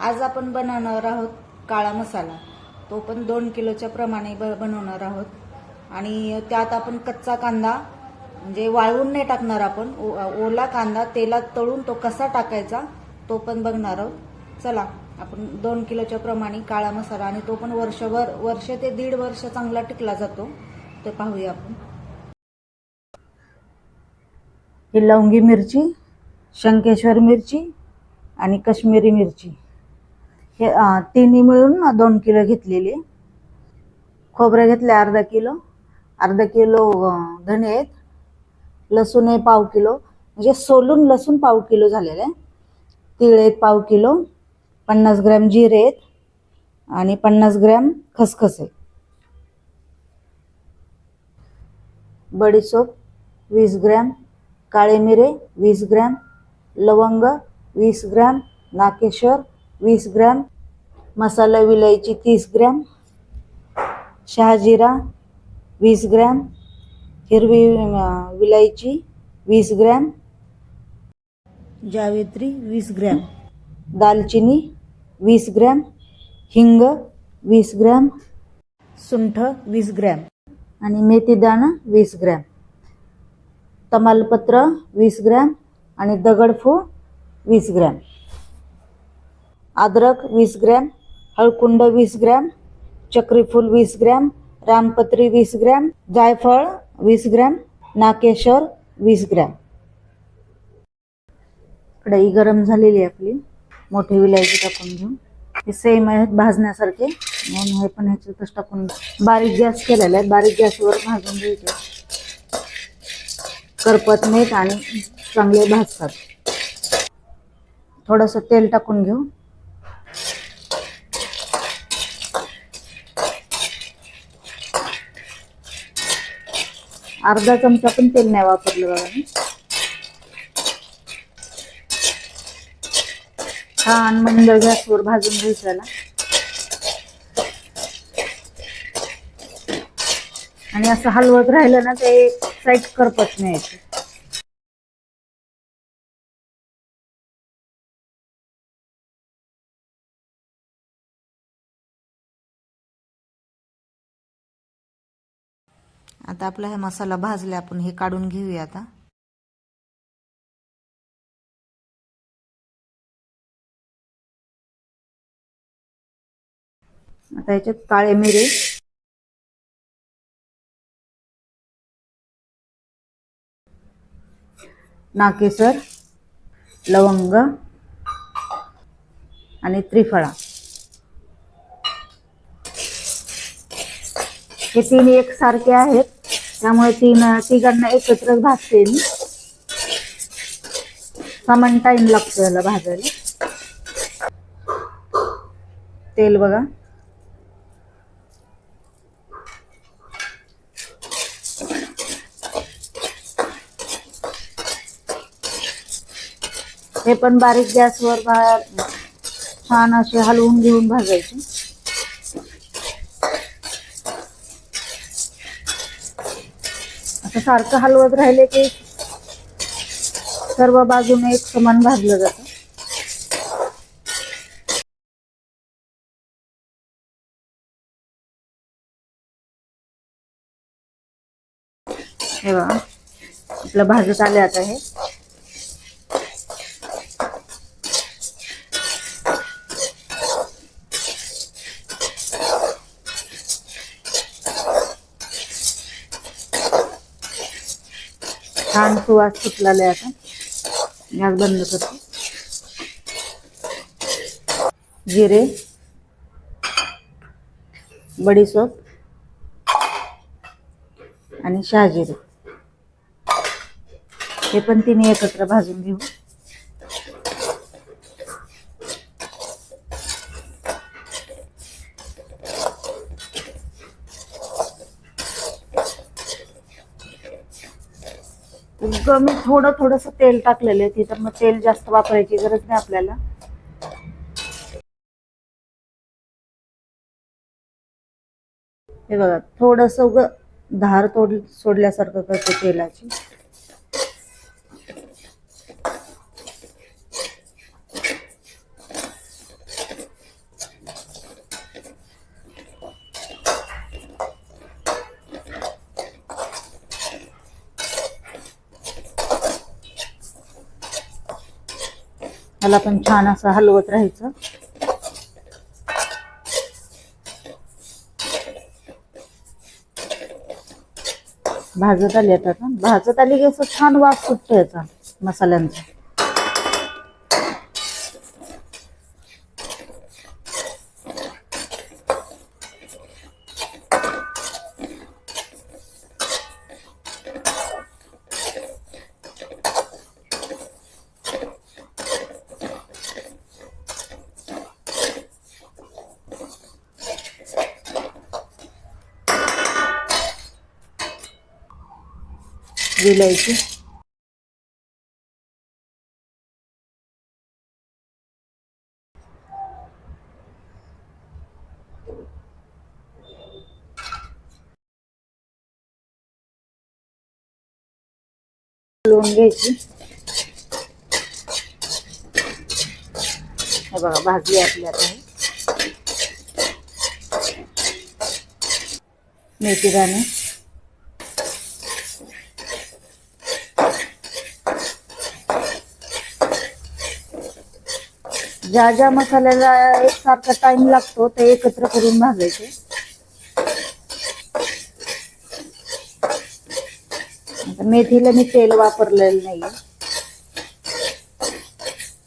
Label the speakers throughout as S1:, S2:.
S1: आज आपण बनवणार आहोत काळा मसाला. तो पण दोन किलोच्या प्रमाणे ब बनवणार आहोत. आणि त्यात आपण कच्चा कांदा म्हणजे वाळवून नाही टाकणार आपण. ओला कांदा तेलात तळून तो कसा टाकायचा तो पण बघणार आहोत. चला आपण दोन किलोच्या प्रमाणे काळा मसाला आणि तो पण वर्षभर वर्ष ते दीड वर्ष चांगला टिकला जातो. ते पाहूया आपण. ही लवंगी मिरची शंकेश्वर मिरची आणि कश्मीरी मिरची. हे तिन्ही मिळून दोन किलो घेतलेले. खोबरं घेतले अर्धा किलो. अर्धा किलो धणे आहेत. लसूण आहे पाव किलो. म्हणजे सोलून लसूण पाव किलो झालेलं आहे. तीळ आहेत पाव किलो. पन्नास ग्रॅम जिरे आहेत. आणि पन्नास ग्रॅम खसखस आहे बडीसोप वीस ग्रॅम. काळे मिरे वीस ग्रॅम. लवंग वीस ग्रॅम. नाकेश्वर वीस ग्रॅम मसाला विलायची तीस ग्रॅम शहाजिरा वीस ग्रॅम हिरवी विलायची वीस ग्रॅम जावेत्री वीस ग्रॅम दालचिनी वीस ग्रॅम हिंग वीस ग्रॅम सुंठ वीस ग्रॅम आणि मेथीदाणं वीस ग्रॅम तमालपत्र वीस ग्रॅम आणि दगडफूळ वीस ग्रॅम. अद्रक वीस ग्रॅम हळकुंड वीस ग्रॅम चक्रीफूल वीस ग्रॅम रामपत्री वीस ग्रॅम जायफळ वीस ग्रॅम नाकेश्वर वीस ग्रॅम. कढई गरम झालेली आहे आपली. मोठी विलायची टाकून घेऊ. हे सेम आहेत भाजण्यासारखे. म्हणून हे पण ह्याच्यातच टाकून बारीक गॅस केलेला आहे. बारीक गॅसवर भाजून घ्यायचे. करपत नाहीत आणि चांगले भाजतात. थोडंसं तेल टाकून घेऊ. अर्धा चमचा पण तेल नाही वापरलं बघा मी. छान मंद गॅसवर भाजून घ्यायचं आणि असं हलवत राहिलं ना ते साईड करपत नाही. आता आपला हे मसाला भाजला आपण हे काढून घेऊया आता. आता याच्यात काळे मिरे. नाकेसर लवंग आणि त्रिफळा. हे तीन एक सारखे आहेत. त्यामुळे तीन तिघांना एकत्रच भाजते मी. समान टाइम लागतो याला भाजायला. तेल बघा. हे पण बारीक गॅसवर छान असे हलवून घेऊन भाजायचे. असं सारखं हलवत राहिले की सर्व बाजूने एक समान भाजलं जातं. हे बघा आपलं भाजत आले आता हे. छान सुवास सुटलेला आहे आता. गॅस बंद करतो. जिरे बडीसोप आणि शहाजिरे. हे पण तिने एकत्र भाजून घेऊ. उगं मी थोडं थोडस तेल टाकलेलं आहे तिथं मग तेल जास्त वापरायची गरज नाही आपल्याला. हे बघा थोडस उग धार तोड सोडल्यासारखं करते तेलाची. ह्याला पण छान असं हलवत राहायचं. भाजत आली आता भाजत आली की असं छान वास सुटतो याचा मसाल्यांचा. विलायची हलवून घ्यायची. मेथी ज्या ज्या मसाल्याला एकसारखा टाइम लागतो ते एकत्र करून भाजायचे. मेथीला मी तेल वापरलेलं नाही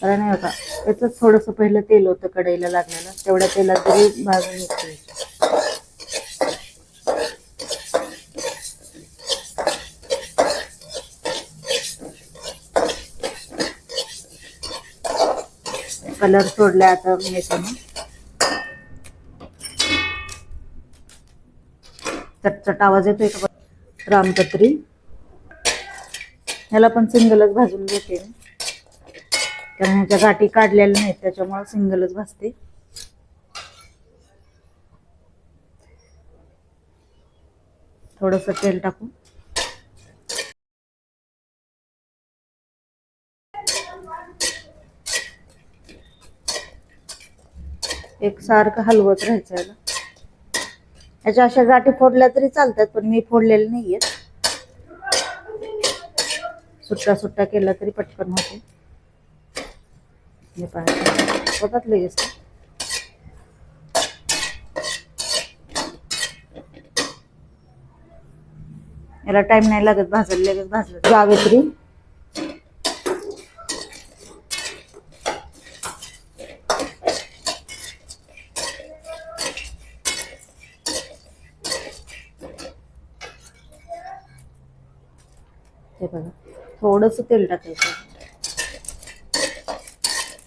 S1: कारण हे बघा त्याच थोडस पहिलं तेल होतं कढईला लागलेलं तेवढ्या तेलात जरी भाजून घेतली. कलर सोडला आता मेथीने चटचट आवाज येतोय का रामपत्री ह्याला पण सिंगलच भाजून घेते मी. कारण ह्याच्या गाठी काढलेल्या नाहीत त्याच्यामुळे सिंगलच भाजते. थोडस तेल टाकू एक सारखं हलवत राहायचं याला. याच्या अशा गाठी फोडल्या तरी चालतात पण मी फोडलेले नाही आहेत सुट्टा सुट्टा केला तरी पटकन होते. हे पाहते होतात लगेच. याला टाइम नाही लागत भाजायला लगेच भाजलं जावेत्री हे बघा थोडस तेल टाकायचं.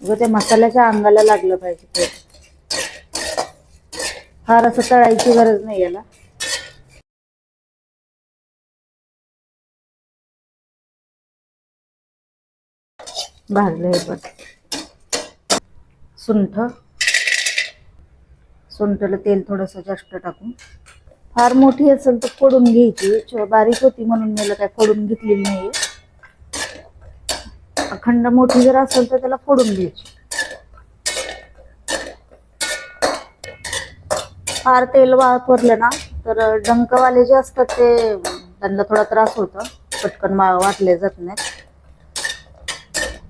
S1: उगाच त्या मसाल्याच्या अंगाला लागलं पाहिजे ते. फार असं तळायची गरज नाही याला. भाजलं हे पण सुंठ. सुंठला तेल थोडस जास्त टाकून. फार मोठी असेल तर फोडून घ्यायची. बारीक होती म्हणून मला काय फोडून घेतलेली नाही अखंड मोठी जर असेल तर त्याला फोडून घ्यायची फार तेल वापरलं ना तर डंकवाले जे असतात ते त्यांना थोडा त्रास होतो. पटकन वाटले जात नाहीत.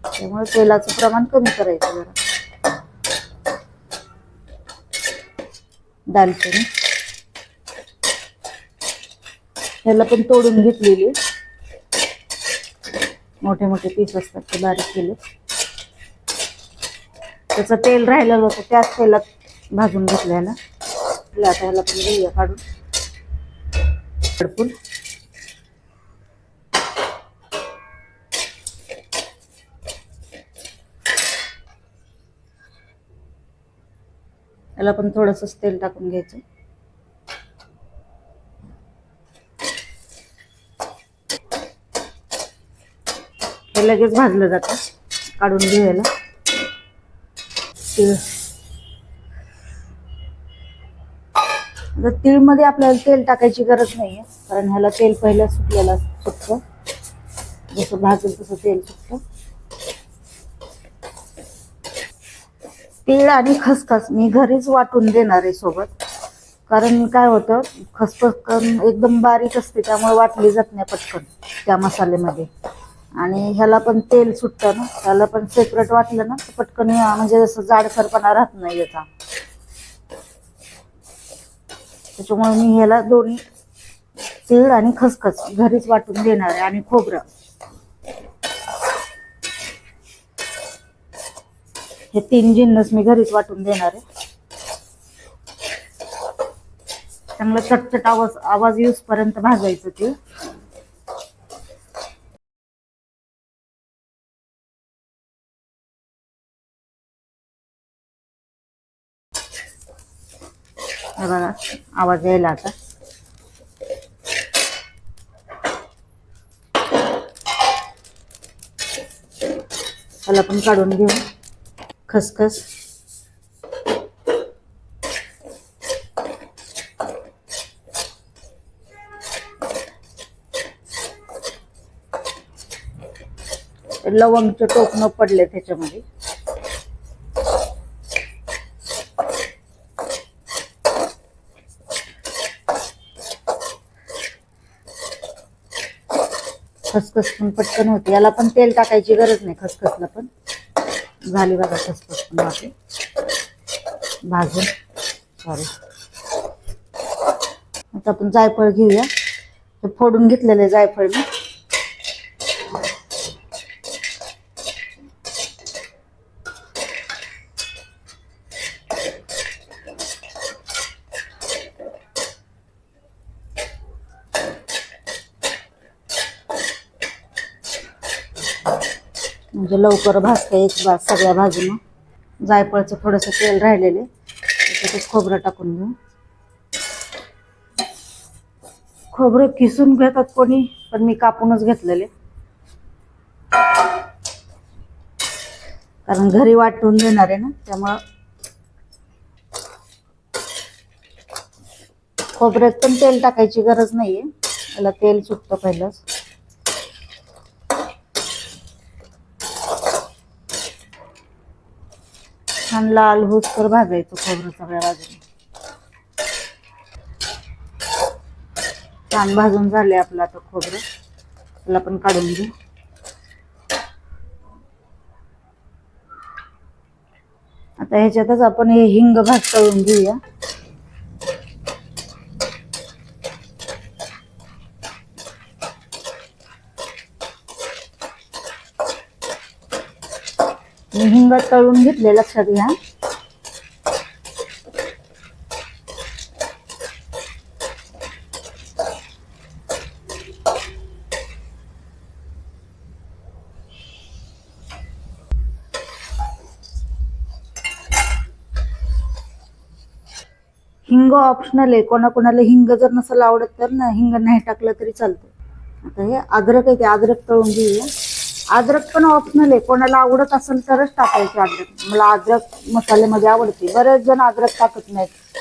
S1: त्यामुळे तेलाचं प्रमाण कमी करायचं जरा. दालचिनी. ह्याला पण तोडून घेतलेली. मोठे मोठे पीस असतात ते बारीक केले. त्याचं तेल राहिलेलं होतं त्याच तेलात भाजून घेतलं ह्याला आता ह्याला पण घेऊया काढून. कडपून याला पण थोडंसंच तेल टाकून घ्यायचं. हे लगेच भाजलं जातं. काढून घेऊ याला तीळ. आता तीळमध्ये आपल्याला तेल टाकायची गरज नाहीये कारण ह्याला तेल पहिलं सुटलेलं सुटतं. जसं भाजेल तसं तेल सुटतं. तीळ आणि खसखस मी घरीच वाटून देणार आहे सोबत. कारण काय होतं खसखस एकदम बारीक असते त्यामुळे वाटली जात नाही पटकन त्या मसाल्यामध्ये. आणि ह्याला पण तेल सुटतं ना. ह्याला पण सेपरेट वाटलं ना पटकन म्हणजे जसं जाडसरपणा राहत नाही याचा. त्याच्यामुळे मी ह्याला दोन्ही तीळ आणि खसखस घरीच वाटून देणार आहे आणि खोबरं. हे तीन जिन्नस मी घरीच वाटून देणार आहे. चांगलं चटचट आवाज आवाज येऊस पर्यंत भाजायचं ते. हे बघा आवाज यायला आता. त्याला पण काढून घेऊ. खसखस. लवंगचे न पडले त्याच्यामध्ये. खसखस पण पटकन होते. याला पण तेल टाकायची गरज नाही खसखसला पण. झाली बघा खसखस पण वाटे भाजून. सॉरी आता आपण जायफळ घेऊया. हे फोडून घेतलेले जायफळ मी म्हणजे लवकर भाजता एक भाज सगळ्या भाजून जायफळचं थोडंसं तेल राहिलेले त्याच्यात खोबरं टाकून घेऊ. खोबरं किसून घेतात कोणी पण मी कापूनच घेतलेले. कारण घरी वाटून देणार आहे ना त्यामुळं खोबऱ्यात पण तेल टाकायची गरज नाहीये. त्याला तेल सुटतं पहिलंच. छान लाल होसकर भाजायचं खोबरं सगळ्या बाजूने. छान भाजून झाले आपलं आता खोबरं. त्याला पण काढून घेऊ. आता ह्याच्यातच आपण हे हिंग भात तळून घेऊया. मी हिंग तळून घेतले लक्षात घ्या. हिंग ऑप्शनल आहे. कोणाकोणाला हिंग जर नसेल आवडत तर ना हिंग नाही टाकलं तरी चालतं. आता हे अद्रक आहे ते अद्रक तळून घेऊया. अद्रक पण ऑप्शनल आहे. कोणाला आवडत असेल तरच टाकायचे अद्रक. मला अद्रक मसाल्यामध्ये आवडते. बरेच जण अद्रक टाकत नाहीत.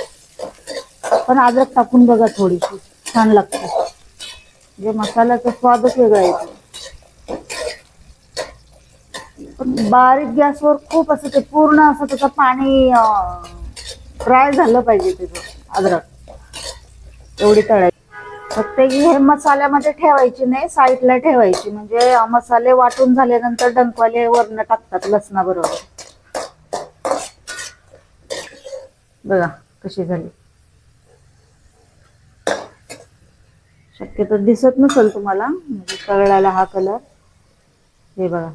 S1: पण अद्रक टाकून बघा थोडीशी. छान लागते. म्हणजे मसाल्याचा स्वादच वेगळा येतो. पण बारीक गॅसवर खूप असं ते पूर्ण असं त्याचं पाणी फ्राय झालं पाहिजे त्याचं अद्रक. एवढी तळायची. फक्त हे मसाल्यामध्ये ठेवायची नाही साईडला ठेवायची. म्हणजे मसाले वाटून झाल्यानंतर डंकवाले वरण टाकतात लसणाबरोबर. बघा कशी झाली. शक्यतो दिसत नसेल तुम्हाला म्हणजे तळल्याला हा कलर हे बघा.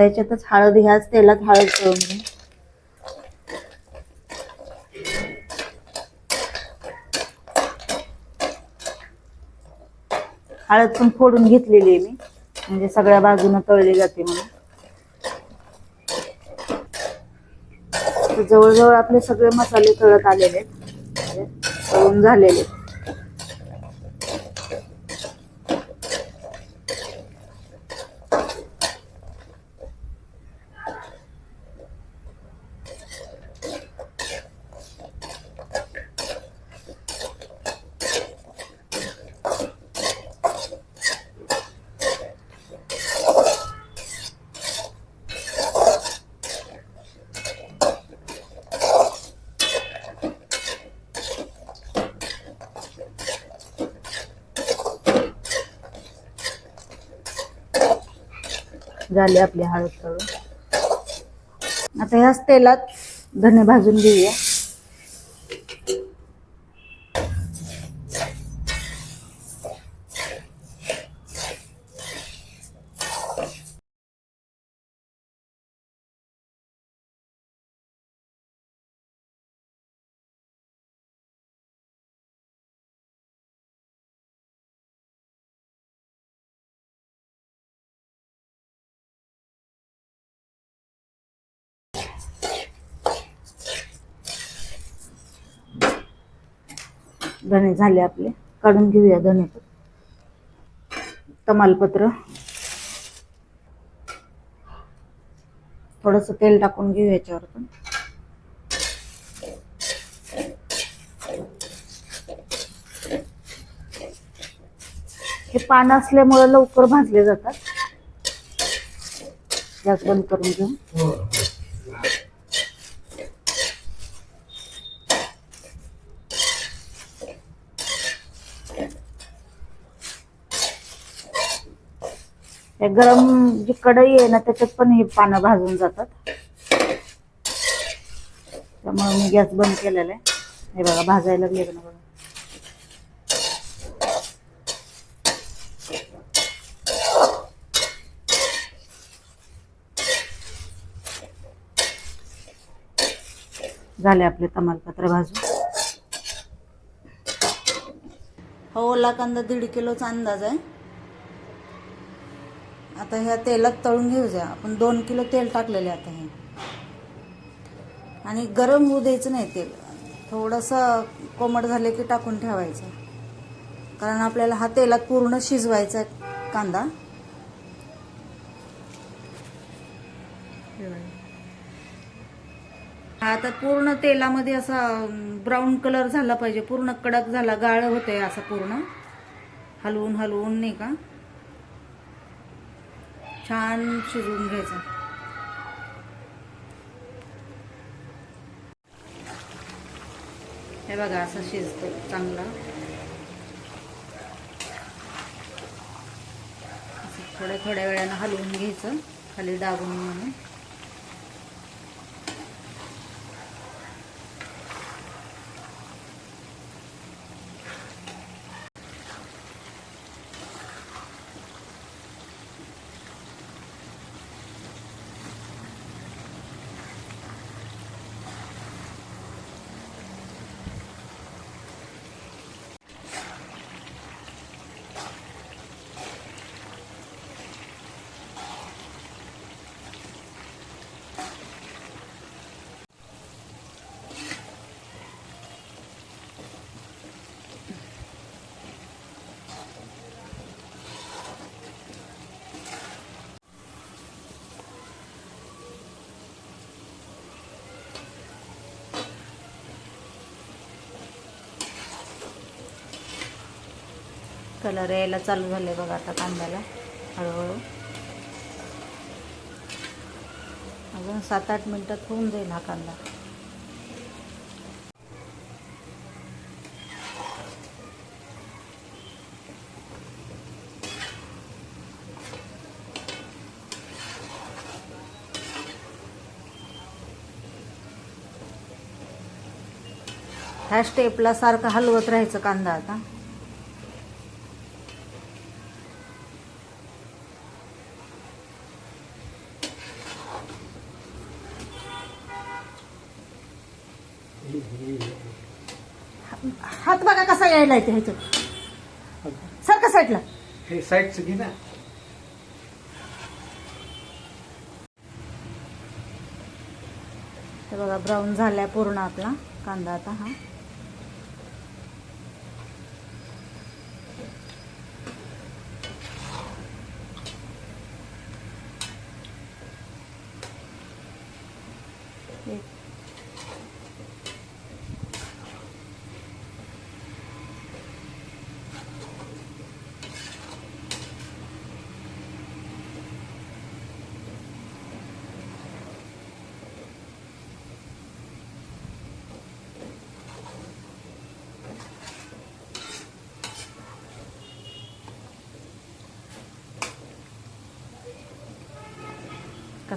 S1: आता याच्यातच हळद ह्याच तेलात हळद तळून घे हळद पण फोडून घेतलेली आहे मी. म्हणजे सगळ्या बाजूनं तळली जाते म्हणून. जवळजवळ आपले सगळे मसाले तळत आलेले आहेत. म्हणजे तळून झालेले आहेत. झाली आपली हळद तळून आता ह्याच तेलात धने भाजून घेऊया. धने झाले आपले. काढून घेऊया धने तमालपत्र. थोडस तेल टाकून घेऊ याच्यावर पण. हे पान असल्यामुळे लवकर भाजले जातात. गॅस बंद करून घेऊ. हो. हे गरम जी कढई आहे ना त्याच्यात पण ही पानं भाजून जातात. त्यामुळे मी गॅस बंद केलेला आहे. हे बघा भाजायला लागले ना बघा. झाले आपले तमालपत्र भाजून. हो ओला कांदा दीड किलोचा अंदाज आहे. आता ह्या तेलात तळून घेऊ द्या. आपण दोन किलो तेल टाकलेले आता हे. आणि गरम होऊ द्यायचं नाही तेल. थोडंसं कोमट झाले की टाकून ठेवायचं. कारण आपल्याला हा तेलात पूर्ण शिजवायचा आहे कांदा. हा आता पूर्ण तेलामध्ये असा ब्राऊन कलर झाला पाहिजे. पूर्ण कडक झाला गाळ होतोय असा पूर्ण. हलवून हलवून नाही का? छान शिजवून घ्यायचं. हे बघा असं शिजतो चांगला. असं थोड्या थोड्या वेळानं हलवून घ्यायचं खाली दाबून म्हणून. कलर यायला चालू झाले बघा आता कांद्याला हळूहळू. अजून सात आठ मिनिटात होऊन जाईल हा कांदा. ह्या स्टेपला सारखं हलवत राहायचं कांदा आता हात बघा कसा यायला येते ह्याच्यात सारखा साईडला.
S2: हे साईडचं घे ना.
S1: हे बघा ब्राऊन झालाय पूर्ण आपला कांदा आता हा.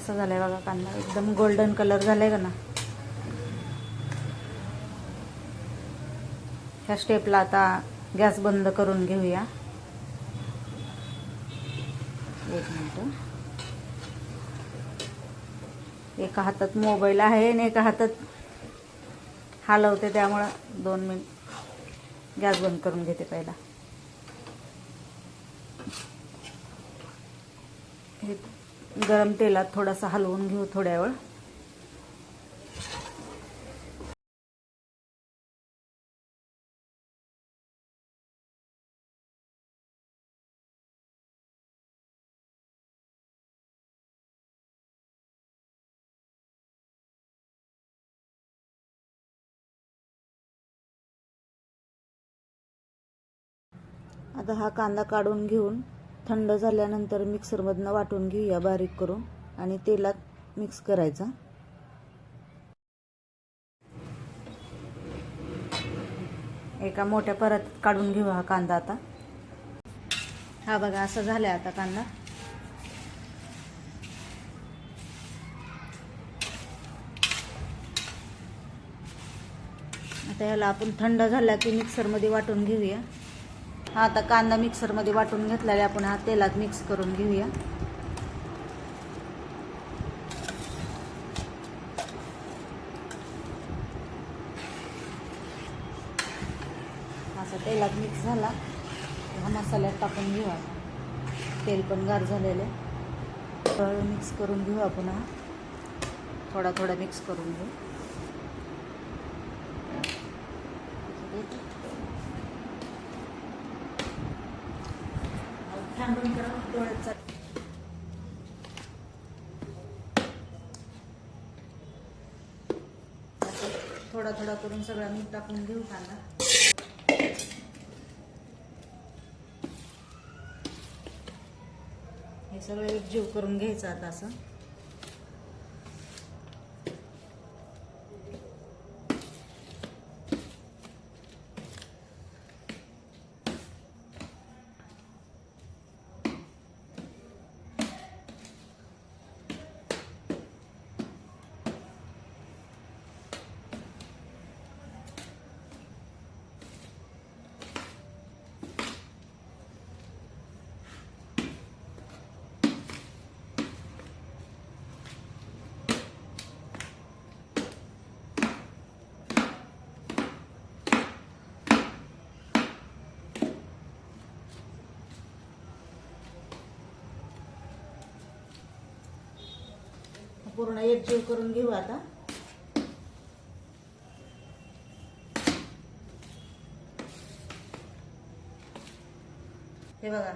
S1: कसा झालाय बघा कांदा. एकदम गोल्डन कलर झालाय का ना? ह्या स्टेपला आता गॅस बंद करून घेऊया. एक मिनिट. एका हातात मोबाईल आहे आणि एका हातात हलवते त्यामुळं दोन मिनिट गॅस बंद करून घेते पहिला. हे गरम तेलात थोडासा हलवून घेऊ थोड्या वेळ आता हा कांदा काढून घेऊन थंड झाल्यानंतर मिक्सरमधनं वाटून घेऊया बारीक करून आणि तेलात मिक्स करायचा. एका मोठ्या परत काढून घेऊ हा कांदा आता. हा बघा असं झालाय आता कांदा. आता ह्याला आपण थंड झाला की मिक्सरमध्ये वाटून घेऊया. हा आता कांदा मिक्सरमध्ये वाटून घेतलेला आपण हा तेलात मिक्स करून घेऊया. असा तेलात मिक्स झाला. हा मसाल्यात टाकून घेऊ तेल पण गार झालेलं आहे. मिक्स करून घेऊ आपण हा. थोडा थोडा मिक्स करून घेऊ. थांबून करा डोळ्याचा थोडा थोडा करून सगळा मीठ टाकून घेऊ कांदा. हे सगळं एकजीव करून घ्यायचं आता असं. पूर्ण एकजीव करून घेऊ आता. हे बघा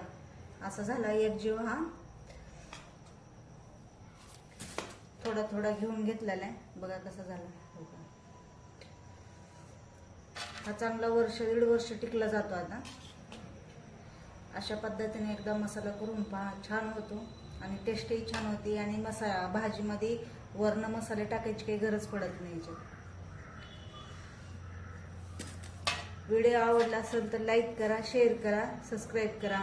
S1: असं झालं एकजीव हा. थोडा थोडा घेऊन घेतलेला आहे. बघा कसा झाला. हा चांगला वर्ष दीड वर्ष टिकला जातो आता. अशा पद्धतीने एकदा मसाला करून पहा छान होतो. आणि टेस्टही छान होती आणि मसा भाजीमध्ये वरनं मसाले टाकायची काही गरज पडत नाही व्हिडिओ आवडला असेल तर लाईक करा शेअर करा सबस्क्राईब करा.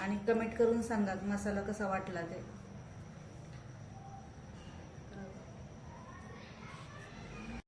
S1: आणि कमेंट करून सांगा मसाला कसा वाटला ते.